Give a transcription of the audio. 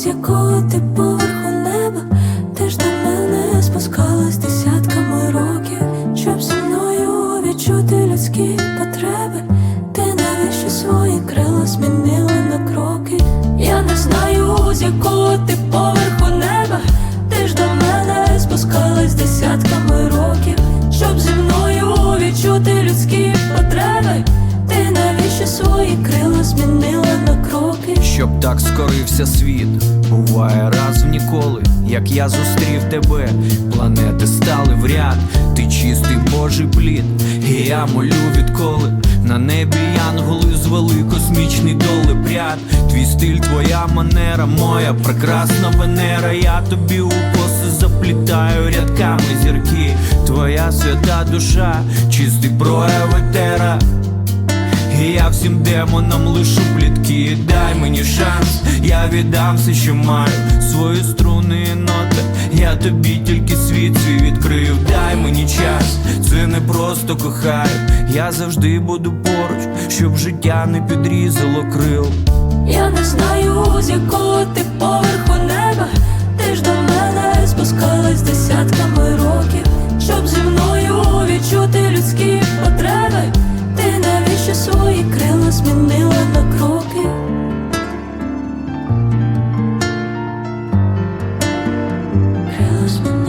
з якого ти поверху неба, ти ж до мене спускалась десятками років, щоб зі мною відчути людські потреби. Ти навіщо свої крила змінила на кроки? Я не знаю, з якого ти поверху неба, ти ж до мене спускалась десятками років, щоб зі мною відчути людські потреби. Ти навіщо свої крила змінила? Щоб так скорився світ, буває раз в ніколи, як я зустрів тебе, планети стали в ряд, ти чистий божий плід, і я молю відколи. На небі янголи звели космічний долепряд Твій стиль, твоя манера, моя прекрасна венера. Я тобі у коси заплітаю рядками зірки. Твоя свята душа, чистий прояв етера. І всім демонам лишу плітки. Дай мені шанс, я віддам все, що маю. Свої струни і ноти Я тобі тільки світ свій відкрив Дай мені час, це не просто кохаю. Я завжди буду поруч, щоб життя не підрізало крил. Я не знаю, з якого змінила на кроки. Крила змінила